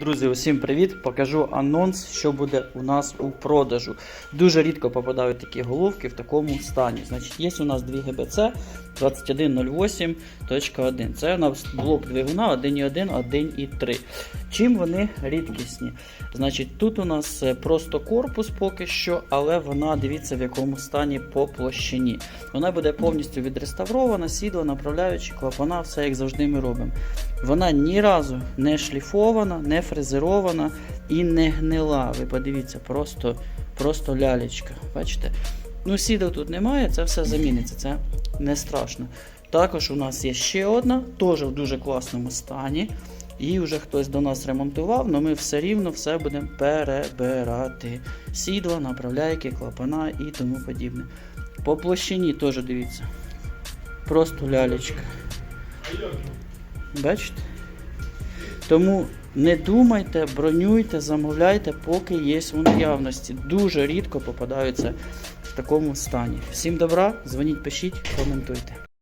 Друзі, усім привіт! Покажу анонс, що буде у нас у продажу. Дуже рідко попадають такі головки в такому стані. Значить, є у нас дві ГБЦ 2108.1. Це у нас блок двигуна 1.1, 1.3. Чим вони рідкісні? Значить, тут у нас е, просто корпус поки що, але вона дивіться в якому стані по площині. Вона буде повністю відреставрована, сідла, направляючи клапана, все як завжди ми робимо. Вона ні разу не шліфована, не фрезерована і не гнила. Ви подивіться, просто, просто лялечка. Бачите? Ну, сідел тут немає, це все заміниться, це не страшно. Також у нас є ще одна, теж в дуже класному стані. Її вже хтось до нас ремонтував, але ми все рівно все будемо перебирати. Сідла, направляйки, клапана і тому подібне. По площині теж дивіться. Просто лялечка. Бачите? Тому не думайте, бронюйте, замовляйте, поки є у наявності. Дуже рідко попадаються в такому стані. Всім добра, дзвоніть, пишіть, коментуйте.